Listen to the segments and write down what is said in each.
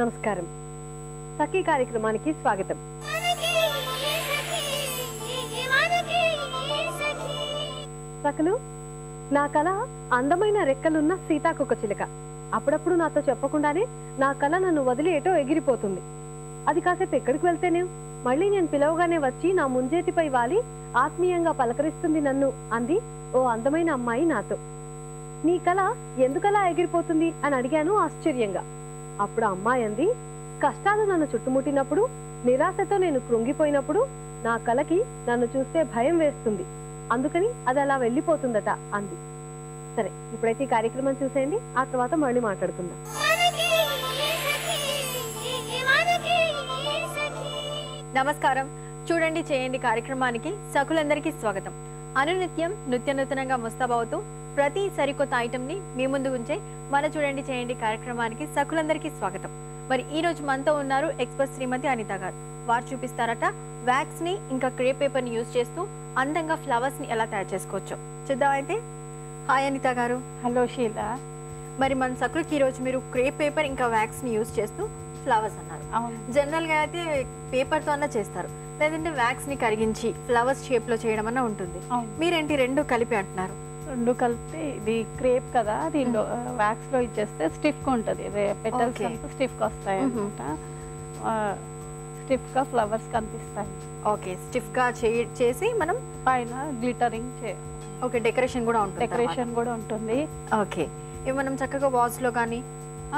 నమస్కారం. సఖీ కార్యక్రమానికి స్వాగతం. సఖలు నా కళ అందమైన రెక్కలున్న సీతాకొక చిలుక. అప్పుడప్పుడు నాతో చెప్పకుండానే నా కళ నన్ను వదిలేటో ఎగిరిపోతుంది. అది కాసేపు ఎక్కడికి వెళ్తేనే? మళ్ళీ నేను పిలవగానే వచ్చి నా ముంజేతిపై వాలి ఆత్మీయంగా పలకరిస్తుంది నన్ను అంది ఓ అందమైన అమ్మాయి నాతో. నీ కళ ఎందుకలా ఎగిరిపోతుంది అని అడిగాను ఆశ్చర్యంగా. అప్పుడు అమ్మాయి అంది కష్టాలు నన్ను చుట్టుముట్టినప్పుడు నిరాశతో నేను కృంగిపోయినప్పుడు నా కలకి నన్ను చూస్తే భయం వేస్తుంది. అందుకని అది అలా వెళ్ళిపోతుందట అంది. సరే ఇప్పుడైతే ఈ కార్యక్రమం చూసేయండి. ఆ తర్వాత మళ్ళీ మాట్లాడుకుందాం. నమస్కారం. చూడండి చేయండి కార్యక్రమానికి సకులందరికీ స్వాగతం. అనునిత్యం నృత్య నూతనంగా ముస్తాబవుతూ ప్రతి సరికొత్త ఐటమ్ని మీ ముందు ఉంచే మన చూడండి చేయండి కార్యక్రమానికి సకులందరికీ స్వాగతం. మరి ఈ రోజు మనతో ఉన్నారు ఎక్స్పర్ట్ శ్రీమతి అనిత గారు. వారు చూపిస్తారట వ్యాక్స్ని ఇంకా క్రే పేపర్ని యూజ్ చేస్తూ అందంగా ఫ్లవర్స్ని ఎలా తయారు చేసుకోవచ్చో? చూద్దాం అయితే? హాయ్ అనిత గారు. హలో షీల మరి మన సకులకి ఈ రోజు మీరు క్రే పేపర్ ఇంకా వ్యాక్స్ని యూజ్ చేస్తూ ఫ్లవర్స్ అన్నారు. జనరల్గా అయితే పేపర్తో అన్నా చేస్తారు. లేదంటే వ్యాక్స్ని కరిగించి ఫ్లవర్స్ షేప్లో చేయడం అన్న ఉంటుంది. మీరేంటి రెండు కలిపి అంటున్నారు? రెండు కలిపి ఇది క్రేప్ కదా దీనిలో వ్యాక్స్లో ఇచ్చేస్తే స్టిఫ్గా ఉంటది పెటల్స్ స్టిఫ్గా వస్తాయి. అనమాట. స్టిఫ్గా ఫ్లవర్స్ కనిపిస్తాయి. ఓకే స్టిఫ్గా చే- చేసి మనం పైన గ్లిటరింగ్ ఓకే డెకరేషన్ కూడా ఉంటుంది డెకరేషన్ కూడా ఉంటుంది. ఓకే. ఇవి మనం చక్కగా వాల్స్లో కానీ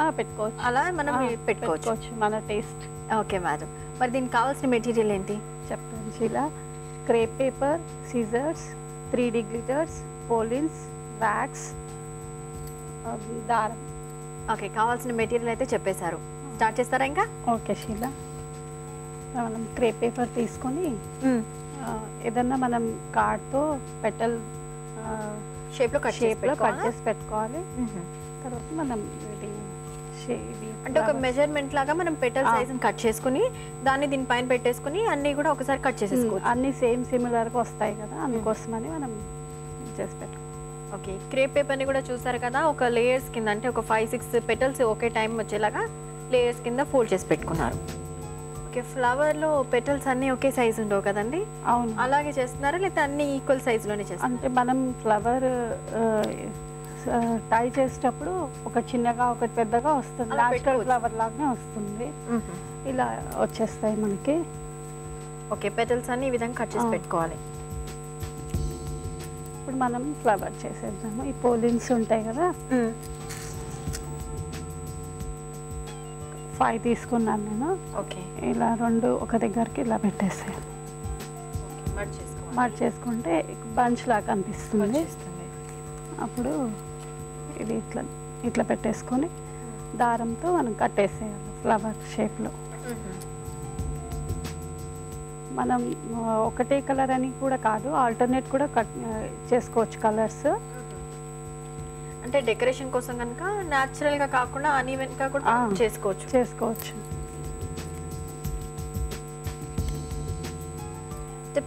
పెట్టుకోవచ్చు. అలా మనం పెట్టుకోవచ్చు. మన టేస్ట్. Okay madam. మరి దీనికి కావాల్సిన మెటీరియల్ ఏంటి? చెప్తాను Sheela crepe paper scissors three D glitters pollens wax దారం. ఓకే కావాల్సిన మెటీరియల్ అయితే చెప్పేశారు. స్టార్ట్ చేస్తారా ఇంకా? ఓకే షీల. మనం క్రేప్ పేపర్ తీసుకొని ఏదన్నా మనం కార్డ్తో పెటల్ షేప్లో కట్ షేప్లో కట్? చేసి పెట్టుకోవాలి. తర్వాత మనం ఇది అంటే ఒక మెజర్మెంట్ లాగా మనం పెటల్. సైజ్ కట్ చేసుకుని దాన్ని దీని పైన పెట్టేసుకుని అన్ని కూడా ఒకసారి కట్ చేసేసుకోవచ్చు. అన్ని సేమ్ సిమిలర్గా వస్తాయి కదా అందుకోసమని మనం చేసి పెట్టుకోవాలి ఓకే క్రేప్ పేపర్ని కూడా చూసారు కదా ఒక లేయర్స్ కింద అంటే ఒక ఫైవ్ సిక్స్ పెటల్స్ ఒకే టైం వచ్చేలాగా లేయర్స్ కింద ఫోల్డ్ చేసి పెట్టుకున్నారు. ఓకే ఫ్లవర్లో పెటల్స్ అన్ని ఒకే సైజ్ ఉండవు కదండి? అవును. అలాగే చేస్తున్నారా లేకపోతే అన్ని ఈక్వల్ సైజ్లోనే చేస్తారు అంటే మనం ఫ్లవర్ టై చేసేటప్పుడు ఒక చిన్నగా ఒకటి పెద్దగా వస్తుంది. న్యాచురల్. ఫ్లవర్ లాగానే వస్తుంది. ఇలా వచ్చేస్తాయి మనకి. ఓకే పెటల్స్ అన్ని ఈ విధంగా కట్ చేసి. పెట్టుకోవాలి. ఇప్పుడు మనం ఫ్లవర్ చేసేద్దాము. ఈ పోలిన్స్ ఉంటాయి కదా. ఫైవ్ తీసుకున్నాను నేను. ఓకే. ఇలా రెండు ఒక దగ్గరికి ఇలా పెట్టేసాను మడ్ చేసుకుంటే బంచ్ లాగా వచ్చేస్తుంది. అప్పుడు ఇది ఇట్లా ఇట్లా పెట్టేసుకొని దారంతో మనం కట్టేసేయాలి ఫ్లవర్ షేప్లో. మనం ఒకటే కలర్ అని కూడా కాదు ఆల్టర్నేట్ కూడా కట్ చేసుకోవచ్చు కలర్స్ అంటే డెకరేషన్ కోసం కనుక న్యాచురల్గా కాకుండా అన్ఈవెన్గా కూడా. చేసుకోవచ్చు చేసుకోవచ్చు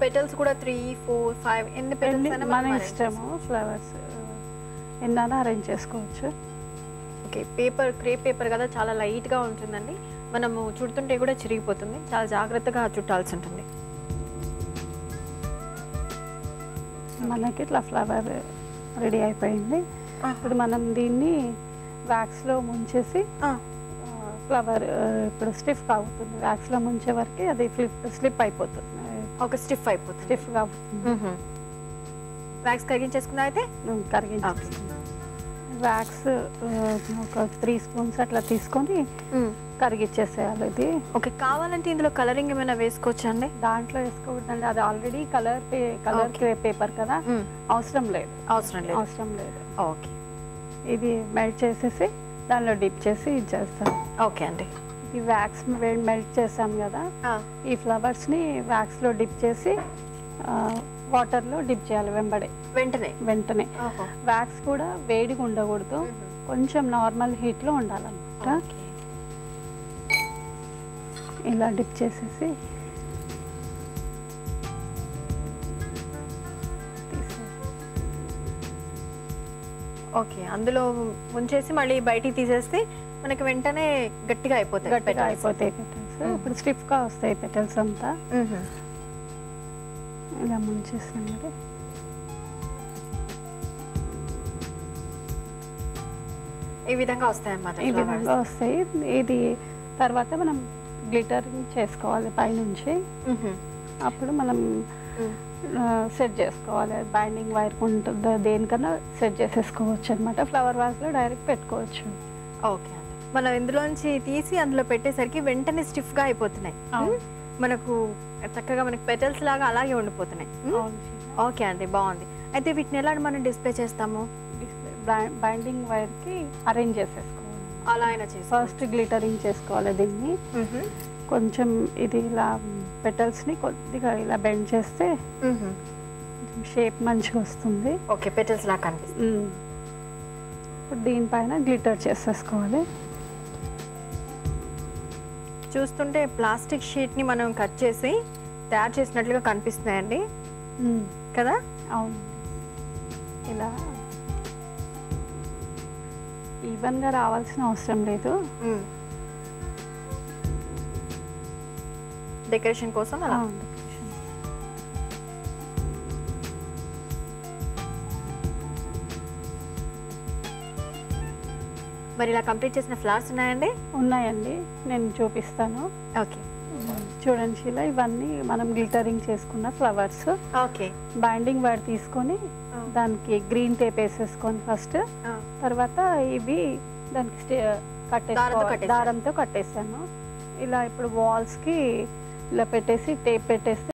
పెటల్స్ కూడా త్రీ ఫోర్ ఫైవ్ ఎన్ని పెటల్స్ మన ఇష్టము ఫ్లవర్స్ ఎన్నైనా అరేంజ్ చేసుకోవచ్చు? ఓకే పేపర్ క్రేప్ పేపర్ కదా చాలా లైట్గా ఉంటుందండి. మనము చుడుతుంటే కూడా చిరిగిపోతుంది. చాలా జాగ్రత్తగా చుట్టాల్సి ఉంటుంది. మనకి ఇట్లా ఫ్లవర్ రెడీ అయిపోయింది. ఇప్పుడు మనం దీన్ని వ్యాక్స్లో ముంచేసి ఫ్లవర్ ఇప్పుడు స్టిఫ్ అవుతుంది వ్యాక్స్లో ముంచే వరకు అది ఫ్లిప్ స్లిప్ అయిపోతుంది. ఒక స్టిఫ్ అయిపోతుంది. స్టిఫ్గా అవుతుంది వ్యాక్స్ కరిగించేసుకుందా అయితే? కరిగించి వ్యాక్స్ ఒక త్రీ స్పూన్స్ అట్లా తీసుకొని కరిగిచ్చేసేయాలి ఇది. ఓకే కావాలంటే ఇందులో కలరింగ్ ఏమైనా వేసుకోవచ్చా అండి? దాంట్లో వేసుకోవద్దండి. అది ఆల్రెడీ కలర్ కలర్. పేపర్ కదా? అవసరం లేదు. అవసరం లేదు. అవసరం లేదు. ఓకే. ఇది మెల్ట్ చేసేసి దానిలో డిప్ చేసి ఇది చేస్తాం ఓకే అండి. ఈ వ్యాక్స్ మెల్ట్ చేసాం కదా? ఈ ఫ్లవర్స్ని వ్యాక్స్లో డిప్ చేసి వాటర్లో డిప్ చేయాలి వెంబడే వెంటనే వెంటనే వ్యాక్స్ కూడా వేడిగా ఉండకూడదు కొంచెం నార్మల్ హీట్లో ఉండాలన్నమాట ఓకే. ఇలా డిప్ చేసేసి. ఓకే అందులో ముంచేసి మళ్ళీ బయటికి తీసేస్తే మనకి వెంటనే గట్టిగా అయిపోతాయి గట్టిగా. అయిపోతాయి. ఇప్పుడు స్టిఫ్గా వస్తాయి పెటల్స్ అంతా. ఇలా ముంచేస్తాం కదా. ఈ విధంగా వస్తాయి అన్నమాట ఈ. విధంగా వస్తాయి. ఇది తర్వాత మనం గ్లిటరింగ్ చేసుకోవాలి పైనుంచి. అప్పుడు మనం. సెట్ చేసుకోవాలి. బైండింగ్ వైర్ ఉంటుందో దేనికన్నా సెట్ చేసేసుకోవచ్చు అనమాట ఫ్లవర్ వాజ్లో డైరెక్ట్ పెట్టుకోవచ్చు. ఓకే మనం ఇందులోంచి తీసి అందులో పెట్టేసరికి వెంటనే స్టిఫ్గా అయిపోతున్నాయి. మనకు చక్కగా మనకి పెటల్స్ లాగా అలాగే ఉండిపోతున్నాయి. ఓకే అండి బాగుంది. అయితే వీటిని ఎలా మనం డిస్ప్లే చేస్తాము? బైండింగ్ వైర్కి అరేంజ్ చేసేసుకోవాలి. అలా అయినా చేసి ఫస్ట్ గ్లిటరింగ్ చేసుకోవాలి దీన్ని. కొంచెం ఇది ఇలా పెటల్స్ని కొద్దిగా ఇలా బెండ్ చేస్తే షేప్ మంచిగా వస్తుంది. ఓకే పెటల్స్ లాగా కనిపిస్తుంది. ఇప్పుడు దీనిపైన గ్లిటర్ చేసేసుకోవాలి. చూస్తుంటే ప్లాస్టిక్ షీట్ని మనం కట్ చేసి తయారు చేసినట్లుగా కనిపిస్తున్నాయండి. కదా? అవును. ఇలా. ఈవెన్గా రావాల్సిన అవసరం లేదు. డెకరేషన్ కోసం అలా. మరి ఇలా కంప్లీట్ చేసిన ఫ్లవర్స్ ఉన్నాయండి? ఉన్నాయండి. నేను చూపిస్తాను. ఓకే. చూడండి శీల ఇవన్నీ మనం గ్లిటరింగ్ చేసుకున్న ఫ్లవర్స్. ఓకే. బైండింగ్ వైర్ తీసుకొని దానికి గ్రీన్ టేప్ వేసేసుకొని ఫస్ట్ తర్వాత ఇవి దానికి దారంతో కట్టేసుకో కట్టేశారు. దారంతో కట్టేసాను. ఇలా ఇప్పుడు వాల్స్కి ఇలా పెట్టేసి టేప్ పెట్టేస్తే